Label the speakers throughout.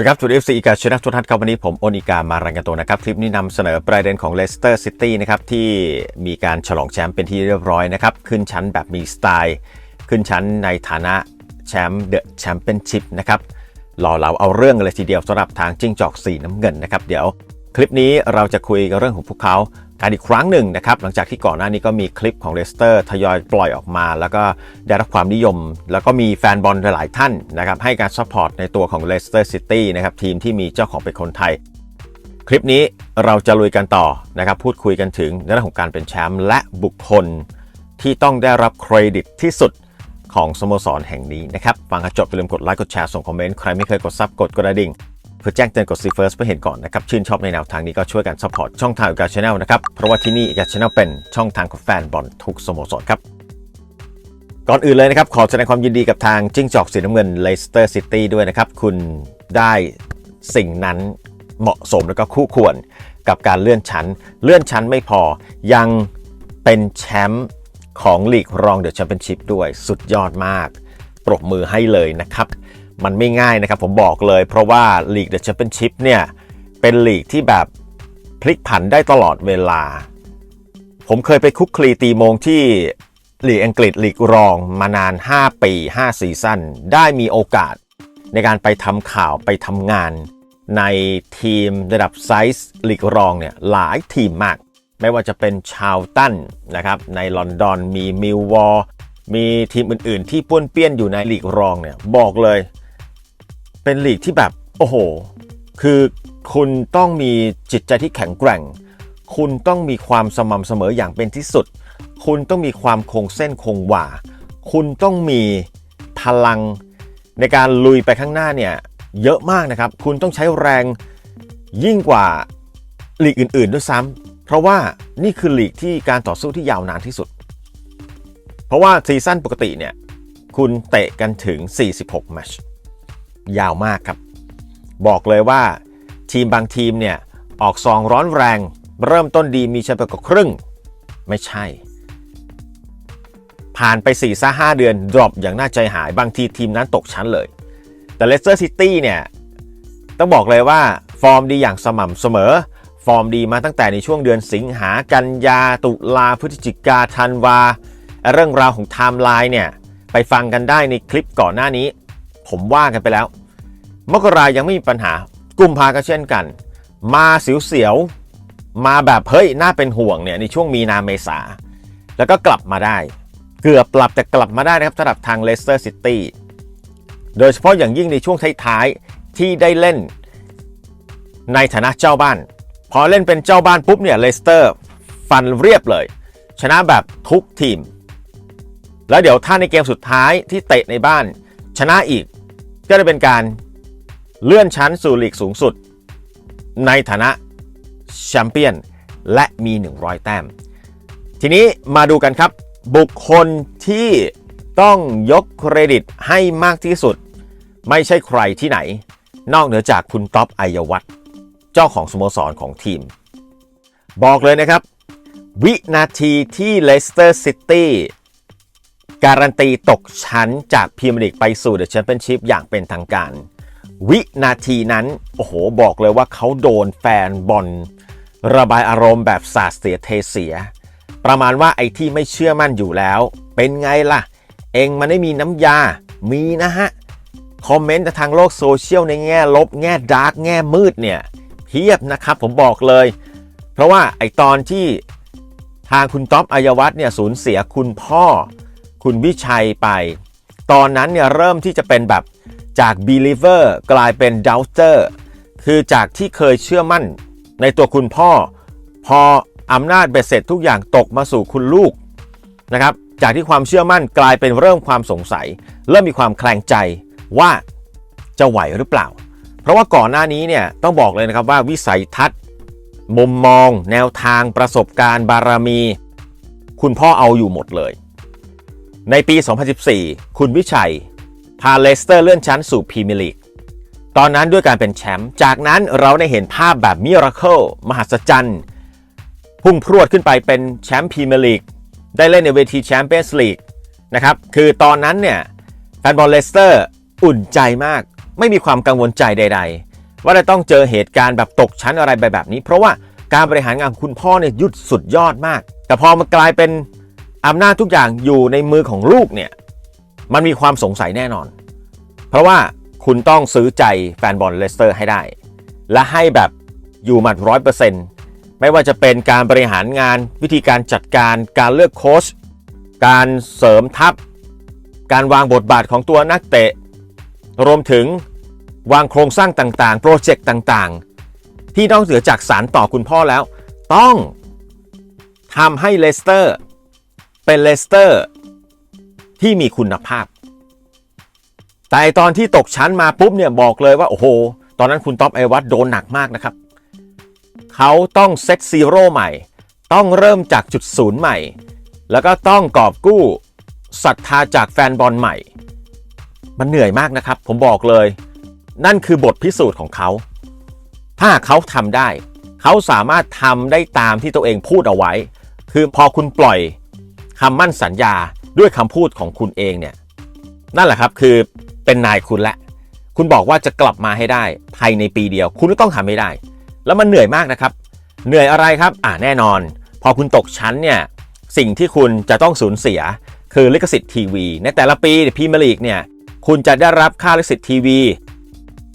Speaker 1: สวัสดีครับจุดเอฟซีอีกาชนะทุกท่านครับวันนี้ผมโอนิกามารายงานตัวนะครับ คลิปนี้นำเสนอประเด็นของเลสเตอร์ซิตี้นะครับ ที่มีการฉลองแชมป์เป็นที่เรียบร้อยนะครับ ขึ้นชั้นแบบมีสไตล์ ขึ้นชั้นในฐานะแชมป์เดอะแชมเปี้ยนชิพนะครับรอเราเอาเรื่องเลยทีเดียวสำหรับทางจิ้งจอกสีน้ำเงินนะครับ เดี๋ยวคลิปนี้เราจะคุยกันเรื่องของพวกเขา การอีกครั้งหนึ่งนะครับหลังจากที่ก่อนหน้านี้ก็มีคลิปของเลสเตอร์ทยอยปล่อยออกมา แล้วก็ได้รับความนิยม แล้วก็มีแฟนบอลหลายท่านนะครับให้การซัพพอร์ตในตัวของเลสเตอร์ซิตี้นะครับทีมที่มีเจ้าของเป็นคนไทย คลิปนี้เราจะลุยกันต่อนะครับพูดคุยกันถึงเรื่องของการเป็นแชมป์และบุคคล ที่ต้องได้รับเครดิตที่สุดของสโมสรแห่งนี้นะครับฟังกันจบอย่าลืมกดไลค์กดแชร์ส่งคอมเมนต์ใครไม่เคยกดซับกดกระดิ่ง เพื่อแจ้งเตือนกดซีเฟิร์สเพื่อเห็นก่อนนะครับ ชื่นชอบในแนวทางนี้ก็ช่วยกันซัพพอร์ตช่องทางอีกาชาแนลนะครับ เพราะว่าที่นี่อีกาชาแนลเป็นช่องทางของแฟนบอลทุกสโมสรครับ ก่อนอื่นเลยนะครับ ขอแสดงความยินดีกับทางจิ้งจอกสีน้ำเงินเลสเตอร์ซิตี้ด้วยนะครับ คุณได้สิ่งนั้นเหมาะสมแล้วก็คู่ควรกับการเลื่อนชั้น เลื่อนชั้นไม่พอยังเป็นแชมป์ของลีกรองเดอะแชมเปี้ยนชิพด้วยสุดยอดมาก ปรบมือให้เลยนะครับ มันไม่ง่ายนะครับผมบอกเลย เพราะว่าลีกเดอะแชมเปี้ยนชิพเนี่ยเป็นลีกที่แบบพลิกผันได้ตลอดเวลา ผมเคยไปคุกคลีตีโมงที่ลีกอังกฤษลีกรองมานาน 5 ปี 5 ซีซั่นได้มีโอกาสในการไปทำข่าวไปทำงาน ในทีมระดับไซส์ลีกรองเนี่ยหลายทีมมาก ไม่ว่าจะเป็นชาวตันนะครับในลอนดอนมีมิลวอร์มีทีมอื่น ๆ ที่ป้วนเปี้ยนอยู่ในลีกรองเนี่ยบอกเลย เป็นลีกที่แบบ โอ้โห คือคุณต้องมีจิตใจที่แข็งแกร่ง คุณต้องมีความสม่ำเสมออย่างเป็นที่สุด คุณต้องมีความคงเส้นคงวาคุณต้องมีพลังในการลุยไปข้างหน้าเนี่ยเยอะมากนะครับ คุณต้องใช้แรงยิ่งกว่าลีกอื่น ๆ ด้วยซ้ำเพราะว่านี่คือลีกที่การต่อสู้ที่ยาวนานที่สุด เพราะว่าซีซั่นปกติเนี่ยคุณเตะกันถึง 46 แมตช์ ยาวมากครับ บอกเลยว่าทีมบางทีมเนี่ยออกซองร้อนแรง เริ่มต้นดีมีชมป์ไปกว่าครึ่ง ไม่ใช่ ผ่านไป4ี่ซ่าห้าเดือน ดรอปอย่างน่าใจหายบางทีทีมนั้นตกชั้นเลย แต่เลสเตอร์ซิตี้เนี่ยต้องบอกเลยว่าฟอร์มดีอย่างสม่ำเสมอ ฟอร์มดีมาตั้งแต่ในช่วงเดือนสิงหากันยาตุลาพฤศจิกาธันวา เรื่องราวของไทม์ไลน์เนี่ยไปฟังกันได้ในคลิปก่อนหน้านี้ ผมว่ากันไปแล้ว มกรายังไม่มีปัญหา กุมภาก็เช่นกัน มาเสียวๆ มาแบบเฮ้ยน่าเป็นห่วงเนี่ยในช่วงมีนาเมษา แล้วก็กลับมาได้ เกือบปรับแต่กลับมาได้นะครับสำหรับทางเลสเตอร์ซิตี้ โดยเฉพาะอย่างยิ่งในช่วงท้ายๆ ที่ได้เล่นในฐานะเจ้าบ้าน พอเล่นเป็นเจ้าบ้านปุ๊บเนี่ยเลสเตอร์ฟันเรียบเลย ชนะแบบทุกทีม แล้วเดี๋ยวถ้าในเกมสุดท้ายที่เตะในบ้านชนะอีกก็จะเป็นการ เลื่อนชั้นสู่ลีกสูงสุด ในฐานะแชมเปี้ยนและมี 100 แต้ม ทีนี้มาดูกันครับ บุคคลที่ต้องยกเครดิตให้มากที่สุด ไม่ใช่ใครที่ไหน นอกเหนือจากคุณท็อปไอยวัตเจ้าของสโมสรของทีม บอกเลยนะครับ วินาทีที่เลสเตอร์ซิตี้การันตีตกชั้นจากพรีเมียร์ลีกไปสู่เดอะแชมเปี้ยนชิพอย่างเป็นทางการ วินาทีนั้น โอ้โห บอกเลยว่าเขาโดนแฟนบอลระบายอารมณ์แบบสาดเสียเทเสีย ประมาณว่าไอ้ที่ไม่เชื่อมั่นอยู่แล้ว เป็นไงล่ะ เองมันไม่มีน้ำยา มีนะฮะ คอมเมนต์ทางโลกโซเชียลในแง่ลบ แง่ดาร์กแง่มืดเนี่ยเพียบนะครับผมบอกเลย เพราะว่าไอตอนที่ทางคุณท็อปอายวัฒน์เนี่ยสูญเสียคุณพ่อ คุณวิชัยไป ตอนนั้นเนี่ยเริ่มที่จะเป็นแบบ จาก believer กลายเป็น doubter คือจากที่เคยเชื่อมั่นในตัวคุณพ่อ พออำนาจเบ็ดเสร็จทุกอย่างตกมาสู่คุณลูกนะครับ จากที่ความเชื่อมั่นกลายเป็นเริ่มความสงสัย เริ่มมีความแคลงใจว่าจะไหวหรือเปล่า เพราะว่าก่อนหน้านี้เนี่ยต้องบอกเลยนะครับว่าวิสัยทัศน์มุมมอง แนวทางประสบการณ์ บารมี คุณพ่อเอาอยู่หมดเลย ในปี 2014 คุณวิชัย พาเลสเตอร์เลื่อนชั้นสู่พรีเมียร์ลีกตอนนั้นด้วยการเป็นแชมป์จากนั้นเราได้เห็นภาพแบบมิราเคิลมหัศจรรย์ พุ่งพรวดขึ้นไปเป็นแชมป์พรีเมียร์ลีกได้เล่นในเวทีแชมเปี้ยนส์ลีกนะครับคือตอนนั้นเนี่ยแฟนบอลเลสเตอร์อุ่นใจมาก ไม่มีความกังวลใจใด ๆ ว่าจะต้องเจอเหตุการณ์แบบตกชั้นอะไรไปแบบนี้ เพราะว่าการบริหารงานคุณพ่อเนี่ยยุดสุดยอดมาก แต่พอมากลายเป็นอำนาจทุกอย่างอยู่ในมือของลูกเนี่ย มันมีความสงสัยแน่นอน เพราะว่าคุณต้องซื้อใจแฟนบอลเลสเตอร์ให้ได้ และให้แบบอยู่หมัดร้อยเปอร์เซ็นต์ไม่ว่าจะเป็นการบริหารงานวิธีการจัดการการเลือกโค้ชการเสริมทัพ การวางบทบาทของตัวนักเตะ รวมถึงวางโครงสร้างต่างๆ โปรเจกต์ต่างๆ ที่นอกเหนือจากสารต่อคุณพ่อแล้ว ต้องทำให้เลสเตอร์เป็นเลสเตอร์ ที่มีคุณภาพ แต่ตอนที่ตกชั้นมาปุ๊บเนี่ยบอกเลยว่าโอ้โห ตอนนั้นคุณท็อปไอวัตโดนหนักมากนะครับ เขาต้องเซตซีโร่ใหม่ ต้องเริ่มจากจุดศูนย์ใหม่ แล้วก็ต้องกอบกู้ศรัทธาจากแฟนบอลใหม่ มันเหนื่อยมากนะครับ ผมบอกเลย นั่นคือบทพิสูจน์ของเขา ถ้าเขาทำได้ เขาสามารถทำได้ตามที่ตัวเองพูดเอาไว้ คือพอคุณปล่อยคำมั่นสัญญา ด้วยคำพูดของคุณเองเนี่ยนั่นแหละครับคือเป็นนายคุณและ คุณบอกว่าจะกลับมาให้ได้ภายในปีเดียว คุณก็ต้องทำให้ได้ แล้วมันเหนื่อยมากนะครับ เหนื่อยอะไรครับอ่าแน่นอน พอคุณตกชั้นเนี่ยสิ่งที่คุณจะต้องสูญเสีย คือลิขสิทธิ์ทีวี ในแต่ละปีพีเมียร์ลีกเนี่ยคุณจะได้รับค่าลิขสิทธิ์ทีวี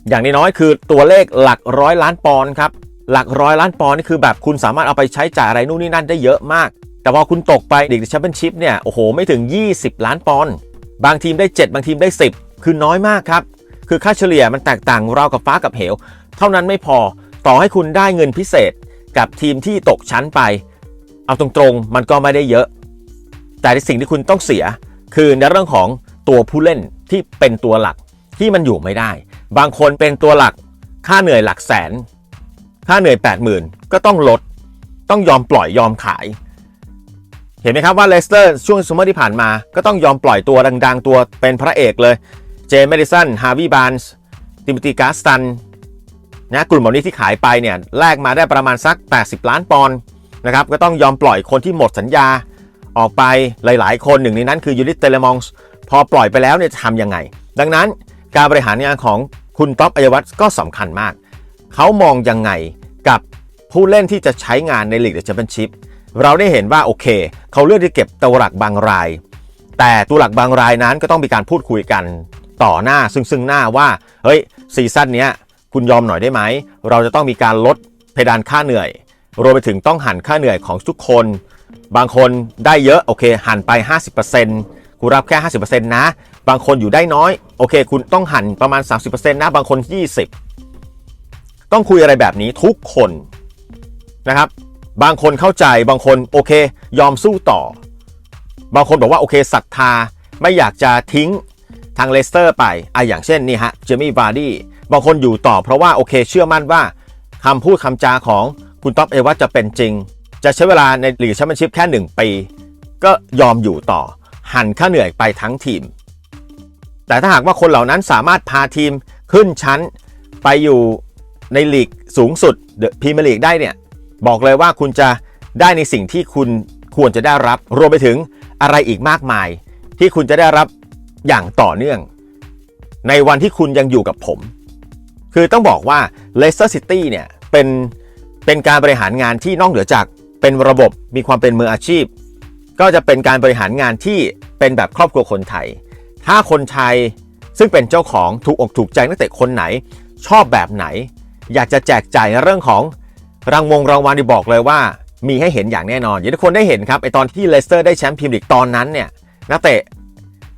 Speaker 1: อย่างน้อยๆคือตัวเลขหลักร้อยล้านปอนด์ครับหลักร้อยล้านปอนด์นี่คือแบบคุณสามารถเอาไปใช้จ่ายอะไรนู่นนี่นั่นได้เยอะมาก แต่พอคุณตกไปดิกแชมเปี้ยนชิพเนี่ยโอ้โหไม่ถึง 20 ล้านปอนด์บางทีมได้ 7 บางทีมได้ 10 คือน้อยมากครับ คือค่าเฉลี่ยมันแตกต่างราวกับฟ้ากับเหว เท่านั้นไม่พอต่อให้คุณได้เงินพิเศษกับทีมที่ตกชั้นไป เอาตรงๆมันก็ไม่ได้เยอะ แต่สิ่งที่คุณต้องเสีย คือในเรื่องของตัวผู้เล่นที่เป็นตัวหลักที่มันอยู่ไม่ได้ บางคนเป็นตัวหลักค่าเหนื่อยหลักแสน ค่าเหนื่อย 80,000 ก็ต้องลด ต้องยอมปล่อยยอมขาย เห็นไหมครับว่าเลสเตอร์ช่วงซัมเมอร์ที่ผ่านมา ก็ต้องยอมปล่อยตัวดังๆ ตัวเป็นพระเอกเลยเจมส์เมดิสันฮาร์วีบานส์ติมตีกาสตันนะกลุ่มเหล่านี้ที่ขายไปเนี่ยแลกมาได้ประมาณสัก 80 ล้านปอนด์นะครับก็ต้องยอมปล่อยคนที่หมดสัญญาออกไปหลายๆ คนหนึ่งในนั้นคือยูริสเตเลมองส์พอปล่อยไปแล้วเนี่ยจะทำยังไง ดังนั้นการบริหารงานของคุณท็อปอัยวัตก็สำคัญมาก เขามองยังไงกับผู้เล่นที่จะใช้งานในลีกเดอะแชมเปี้ยนชิพ เราได้เห็นว่าโอเค เขาเลือกที่เก็บตัวหลักบางราย แต่ตัวหลักบางรายนั้นก็ต้องมีการพูดคุยกันต่อหน้าซึ่งซึ่งหน้าว่าเฮ้ยซีซั่นนี้คุณยอมหน่อยได้ไหม เราจะต้องมีการลดเพดานค่าเหนื่อย รวมไปถึงต้องหันค่าเหนื่อยของทุกคน บางคนได้เยอะโอเค หันไป 50%คุณรับแค่ 50%นะ บางคนอยู่ได้น้อยโอเค คุณต้องหันประมาณ 30%นะบางคน 20 ต้องคุยอะไรแบบนี้ทุกคนนะครับ บางคนเข้าใจบางคนโอเค ยอมสู้ต่อ บางคนบอกว่าโอเคศรัทธาไม่อยากจะทิ้งทางเลสเตอร์ไปอะอย่างเช่นนี่ฮะเจมี่วาร์ดี้บางคนอยู่ต่อเพราะว่าโอเคเชื่อมั่นว่าคำพูดคำจาของคุณท็อปเอวัตจะเป็นจริง จะใช้เวลาในลีกแชมเปี้ยนชิพแค่ 1 ปี ก็ยอมอยู่ต่อ หันค่าเหนื่อยไปทั้งทีม แต่ถ้าหากว่าคนเหล่านั้นสามารถพาทีมขึ้นชั้นไปอยู่ในลีกสูงสุดเดอะพรีเมียร์ลีกได้เนี่ย บอกเลยว่าคุณจะได้ในสิ่งที่คุณควรจะได้รับ รวมไปถึงอะไรอีกมากมาย ที่คุณจะได้รับอย่างต่อเนื่อง ในวันที่คุณยังอยู่กับผม คือต้องบอกว่า Leicester City เนี่ยเป็นเป็นการบริหารงานที่นอกเหนือจากเป็นระบบมีความเป็นมืออาชีพ ก็จะเป็นการบริหารงานที่เป็นแบบครอบครัวคนไทย ถ้าคนไทยซึ่งเป็นเจ้าของถูกอกถูกใจนักเตะคนไหน ชอบแบบไหน อยากจะแจกจ่ายในเรื่องของ รางวงรางวัลที่บอกเลยว่า มีให้เห็นอย่างแน่นอนอย่างที่ทุกคนได้เห็นครับไอตอนที่เลสเตอร์ได้แชมป์พรีเมียร์ลีกตอนนั้นเนี่ยนักเตะ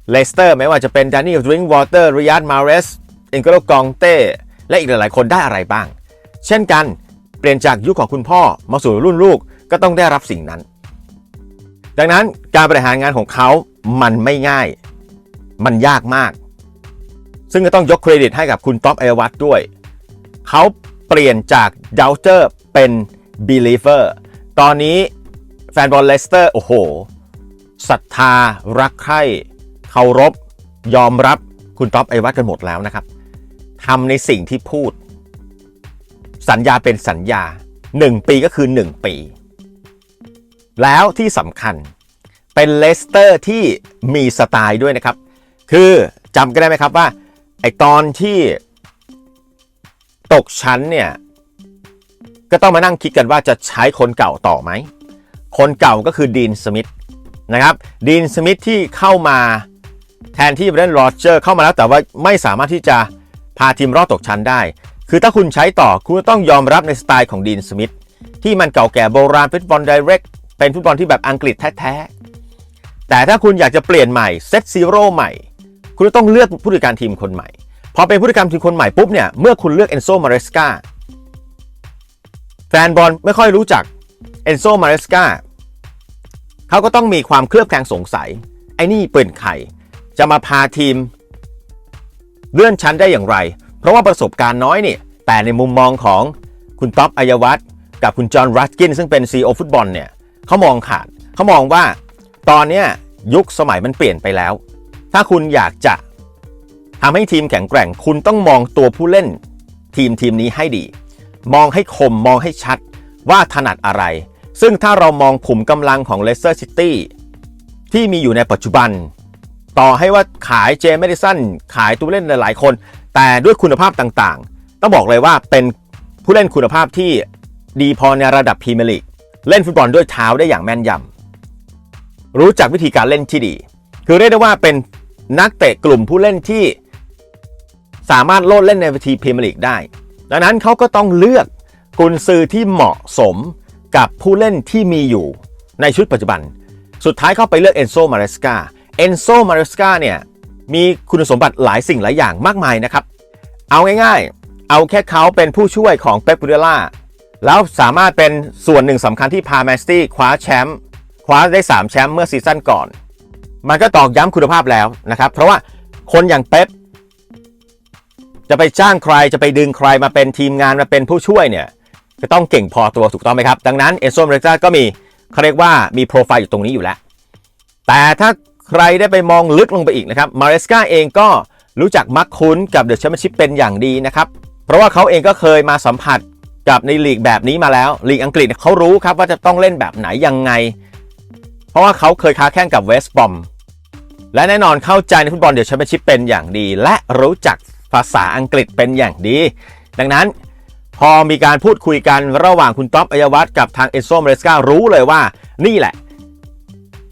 Speaker 1: เลสเตอร์ไม่ว่าจะเป็นดานิเอลดริงวอเตอร์ริยัตมาเรสเอ็นโกโลกองเต้และอีกหลายๆคนได้อะไรบ้าง เช่นกันเปลี่ยนจากยุคของคุณพ่อมาสู่รุ่นลูกก็ต้องได้รับสิ่งนั้น ดังนั้นการบริหารงานของเขามันไม่ง่าย มันยากมาก ซึ่งก็ต้องยกเครดิตให้กับคุณท็อปเอวัตด้วย เขา เปลี่ยนจากดาวเจอร์เป็น believer ตอนนี้แฟนบอลเลสเตอร์ โอ้โหศรัทธา รักใคร่เคารพ ยอมรับคุณท็อปไอวัตกันหมดแล้วนะครับทำในสิ่งที่พูด สัญญาเป็นสัญญา 1 ปีก็คือ 1 ปี แล้วที่สำคัญเป็นเลสเตอร์ที่มีสไตล์ด้วยนะครับ คือจำกันได้ไหมครับว่าไอตอนที่ ตกชั้นเนี่ยก็ต้องมานั่งคิดกันว่าจะใช้คนเก่าต่อไหม คนเก่าก็คือดีนสมิธนะครับดีนสมิธที่เข้ามาแทนที่เบรนโรเจอร์เข้ามาแล้วแต่ว่าไม่สามารถที่จะพาทีมรอดตกชั้นได้ คือถ้าคุณใช้ต่อคุณต้องยอมรับในสไตล์ของดีนสมิธที่มันเก่าแก่โบราณฟุตบอลไดเรกเป็นฟุตบอลที่แบบอังกฤษแท้ๆแต่ถ้าคุณอยากจะเปลี่ยนใหม่เซตซีโร่ใหม่ คุณต้องเลือกผู้จัดการทีมคนใหม่ พอเป็นผู้จัดการทีมคนใหม่ปุ๊บเนี่ยเมื่อคุณเลือกเอนโซมาเรสกาแฟนบอลไม่ค่อยรู้จักเอนโซมาเรสกาเขาก็ต้องมีความเคลือบแคลงสงสัย ไอ้นี่เป็นใครจะมาพาทีม เลื่อนชั้นได้อย่างไร เพราะว่าประสบการณ์น้อยนี่แต่ในมุมมองของคุณท็อปอัยวัฒน์กับคุณจอห์นรัสกินซึ่งเป็น CEO ฟุตบอลเนี่ยเขามองขาดเขามองว่าตอนเนี้ยยุคสมัยมันเปลี่ยนไปแล้ว ถ้าคุณอยากจะ ทำให้ทีมแข็งแกร่ง คุณต้องมองตัวผู้เล่น ทีมทีมนี้ให้ดี มองให้คมมองให้ชัดว่าถนัดอะไร ซึ่งถ้าเรามองขุมกำลังของเลสเตอร์ซิตี้ที่มีอยู่ในปัจจุบัน ต่อให้ว่าขายเจมส์เมดิสันขายตัวเล่นหลายๆคน แต่ด้วยคุณภาพต่างๆ ต้องบอกเลยว่าเป็นผู้เล่นคุณภาพที่ดีพอในระดับพรีเมียร์ลีกเล่นฟุตบอลด้วยเท้าได้อย่างแม่นยำรู้จักวิธีการเล่นที่ดี คือเรียกได้ว่าเป็นนักเตะกลุ่มผู้เล่นที่ สามารถโลดเล่นในทีพรีเมียร์ลีกได้ ดังนั้นเขาก็ต้องเลือกกุนซือที่เหมาะสมกับผู้เล่นที่มีอยู่ในชุดปัจจุบัน สุดท้ายเขาไปเลือกเอนโซมาเรสกาเอนโซมาเรสกาเนี่ยมีคุณสมบัติหลายสิ่งหลายอย่างมากมายนะครับ เอาง่ายๆ เอาแค่เขาเป็นผู้ช่วยของเป๊ปบูเดล่าแล้วสามารถเป็นส่วนหนึ่งสำคัญที่พาแมนซิตี้คว้าแชมป์คว้าได้ 3 แชมป์เมื่อซีซั่นก่อน มันก็ตอกย้ำคุณภาพแล้วนะครับ เพราะว่าคนอย่างเป๊ป จะไปจ้างใครจะไปดึงใครมาเป็นทีมงานมาเป็นผู้ช่วยเนี่ยจะต้องเก่งพอตัวถูกต้องไหมครับ ดังนั้นเอนโซเมริกาก็มีเขาเรียกว่ามีโปรไฟล์อยู่ตรงนี้อยู่แล้ว แต่ถ้าใครได้ไปมองลึกลงไปอีกนะครับมาเรสกาเองก็รู้จักมักคุ้นกับเดอะแชมเปี้ยนชิพเป็นอย่างดีนะครับ เพราะว่าเขาเองก็เคยมาสัมผัสกับในลีกแบบนี้มาแล้วลีกอังกฤษเขารู้ครับว่าจะต้องเล่นแบบไหนยังไง เพราะว่าเขาเคยค้าแข่งกับเวสต์บอมและแน่นอนเข้าใจในฟุตบอลเดอะแชมเปี้ยนชิพเป็นอย่างดี และรู้จัก ภาษาอังกฤษเป็นอย่างดี ดังนั้นพอมีการพูดคุยกันระหว่างคุณท็อปอัยวัฒน์กับทางเอโซเมเรสการู้เลยว่านี่แหละ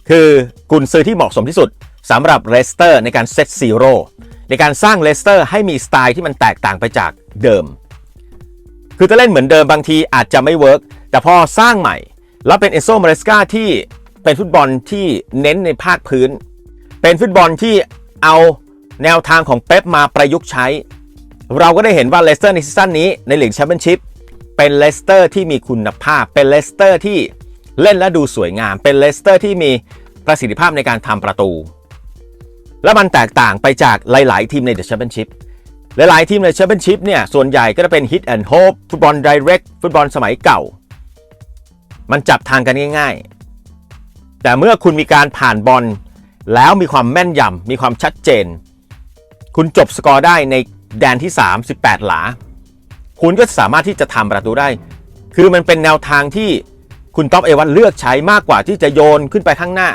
Speaker 1: คือกุนซือที่เหมาะสมที่สุดสำหรับเลสเตอร์ในการเซตซีโร่ในการสร้างเลสเตอร์ให้มีสไตล์ที่มันแตกต่างไปจากเดิม คือถ้าเล่นเหมือนเดิมบางทีอาจจะไม่เวิร์กแต่พอสร้างใหม่ แล้วเป็นเอโซเมเรสกาที่เป็นฟุตบอลที่เน้นในภาคพื้น เป็นฟุตบอลที่เอา แนวทางของเป๊ปมาประยุกต์ใช้ เราก็ได้เห็นว่าเลสเตอร์ในซีซั่นนี้ในลีกแชมเปี้ยนชิพเป็นเลสเตอร์ที่มีคุณภาพ เป็นเลสเตอร์ที่เล่นและดูสวยงาม เป็นเลสเตอร์ที่มีประสิทธิภาพในการทำประตู และมันแตกต่างไปจากหลาย ๆ ทีมในเดอะแชมเปี้ยนชิพหลาย ๆ ทีมในแชมเปี้ยนชิพเนี่ยส่วนใหญ่ก็จะเป็นฮิตแอนด์โฮปฟุตบอลไดเรกฟุตบอลสมัยเก่า มันจับทางกันง่าย ๆ แต่เมื่อคุณมีการผ่านบอลแล้วมีความแม่นยำมีความชัดเจน คุณจบสกอร์ได้ในแดนที่3 18หลา คุณก็สามารถที่จะทำประตูได้ คือมันเป็นแนวทางที่คุณท็อปเอวันเลือกใช้มากกว่าที่จะโยนขึ้นไปข้างหน้า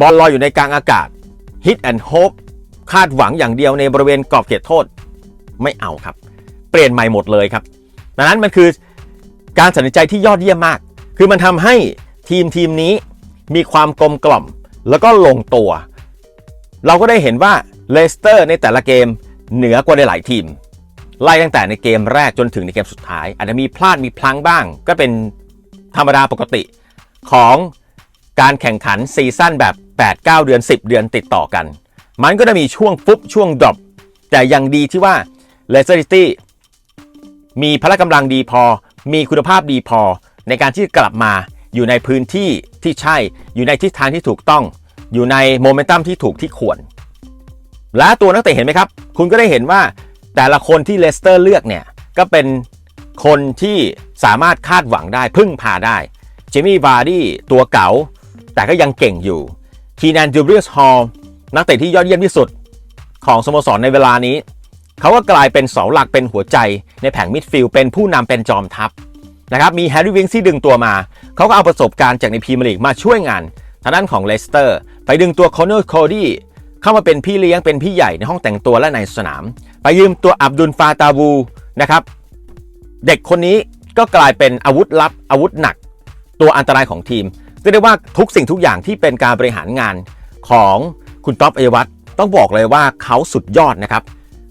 Speaker 1: บอลลอยอยู่ในกลางอากาศ hit and hope คาดหวังอย่างเดียวในบริเวณกรอบเขตโทษไม่เอาครับ เปลี่ยนใหม่หมดเลยครับดังนั้นมันคือการตัดสินใจที่ยอดเยี่ยมมาก คือมันทำให้ทีมทีมนี้มีความกลมกล่อมแล้วก็ลงตัว เราก็ได้เห็นว่า เลสเตอร์ในแต่ละเกมเหนือกว่าในหลายทีม ไล่ตั้งแต่ในเกมแรกจนถึงในเกมสุดท้าย อาจจะมีพลาดมีพลั้งบ้าง ก็เป็นธรรมดาปกติของการแข่งขันซีซั่นแบบ 8-9 เดือน 10 เดือนติดต่อกัน มันก็จะมีช่วงฟุบช่วงดรอปแต่ยังดีที่ว่าเลสเตอร์ซิตี้มีพละกำลังดีพอ มีคุณภาพดีพอ ในการที่กลับมาอยู่ในพื้นที่ที่ใช่ อยู่ในทิศทางที่ถูกต้อง อยู่ในโมเมนตัมที่ถูกที่ควร และตัวนักเตะเห็นไหมครับ คุณก็ได้เห็นว่าแต่ละคนที่เลสเตอร์เลือกเนี่ย ก็เป็นคนที่สามารถคาดหวังได้พึ่งพาได้เจมี่วาร์ดี้ตัวเก๋าแต่ก็ยังเก่งอยู่คีนันจูเบียสฮอลนักเตะที่ยอดเยี่ยมที่สุดของสโมสรในเวลานี้ เขาก็กลายเป็นเสาหลักเป็นหัวใจในแผงมิดฟิลด์เป็นผู้นำเป็นจอมทัพนะครับมีแฮร์รี่วิงที่ดึงตัวมา เขาก็เอาประสบการณ์จากในพรีเมียร์ลีกมาช่วยงานทางด้านของเลสเตอร์ ไปดึงตัวคอนเนอร์โคดี้ เข้ามาเป็นพี่เลี้ยงเป็นพี่ใหญ่ในห้องแต่งตัวและในสนาม ไปยืมตัวอับดุลฟาตาวูนะครับ เด็กคนนี้ก็กลายเป็นอาวุธลับอาวุธหนัก ตัวอันตรายของทีมเรียกได้ว่าทุกสิ่งทุกอย่างที่เป็นการบริหารงานของคุณท็อปเอวัฒน์ต้องบอกเลยว่าเขาสุดยอดนะครับ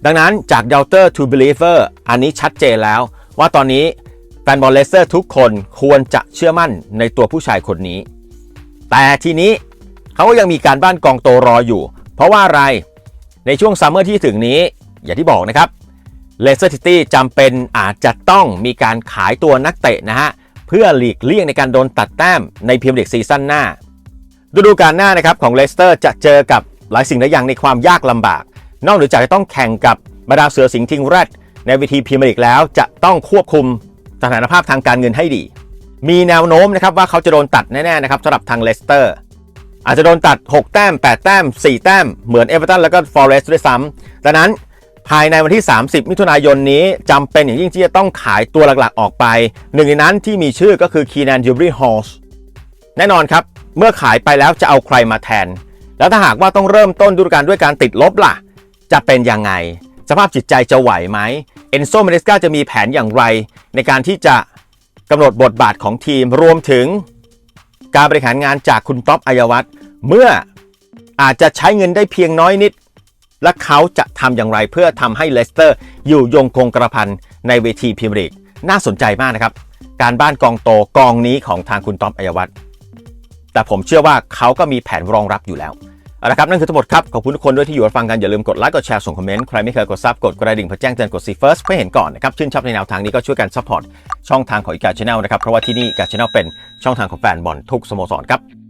Speaker 1: ดังนั้นจาก Doubter to Believer อันนี้ชัดเจนแล้วว่าตอนนี้แฟนบอลเลสเตอร์ทุกคนควรจะเชื่อมั่นในตัวผู้ชายคนนี้ แต่ทีนี้เขาก็ยังมีการบ้านกองโตรออยู่ เพราะว่าอะไรในช่วงซัมเมอร์ที่ถึงนี้ อย่างที่บอกนะครับเลสเตอร์ซิตี้จำเป็นอาจจะต้องมีการขายตัวนักเตะนะฮะเพื่อหลีกเลี่ยงในการโดนตัดแต้มในพรีเมียร์ลีกซีซั่นหน้า ฤดูกาลหน้านะครับของเลสเตอร์จะเจอกับหลายสิ่งหลายอย่างในความยากลำบาก นอกจากจะต้องแข่งกับบรรดาเสือสิงห์ทิงแรดในเวทีพรีเมียร์ลีกแล้วจะต้องควบคุมสถานภาพทางการเงินให้ดี มีแนวโน้มนะครับว่าเขาจะโดนตัดแน่ๆนะครับสำหรับทางเลสเตอร์ อาจจะโดนตัด 6 แต้ม 8 แต้ม 4 แต้ม เหมือนเอเวอร์ตันแล้วก็ฟอเรสต์ด้วยซ้ำดังนั้นภายในวันที่ 30 มิถุนายนนี้จำเป็นอย่างยิ่งที่จะต้องขายตัวหลักๆออกไป หนึ่งในนั้นที่มีชื่อก็คือคีนันยูบรีฮอลส์แน่นอนครับ เมื่อขายไปแล้วจะเอาใครมาแทน แล้วถ้าหากว่าต้องเริ่มต้นดูกาลด้วยการติดลบล่ะ จะเป็นยังไง สภาพจิตใจจะไหวไหมเอนโซเมเนสกาจะมีแผนอย่างไร ในการที่จะกำหนดบทบาทของทีมรวมถึง การบริหารงานจากคุณต๊อปอัยวัฒน์เมื่ออาจจะใช้เงินได้เพียงน้อยนิด และเขาจะทำอย่างไรเพื่อทำให้เลสเตอร์ อยู่ยงคงกระพันในเวทีพรีเมียร์ลีกน่าสนใจมากนะครับ การบ้านกองโตกองนี้ของทางคุณต๊อปอัยวัฒน์แต่ผมเชื่อว่าเขาก็มีแผนรองรับอยู่แล้ว เอาละครับนั่นคือทั้งหมดครับ ขอบคุณทุกคนด้วยที่อยู่ฟังกัน อย่าลืมกดไลค์กดแชร์ส่งคอมเมนต์ใครไม่เคยกดซับกดกระดิ่งเพื่อแจ้งเตือนกดซีเฟิร์สเพื่อเห็นก่อนนะครับชื่นชอบในแนวทางนี้ก็ช่วยกันซัพพอร์ตช่องทางของอีกาชแนลนะครับเพราะว่าที่นี่อีกาชแนลเป็นช่องทางของแฟนบอลทุกสโมสรครับ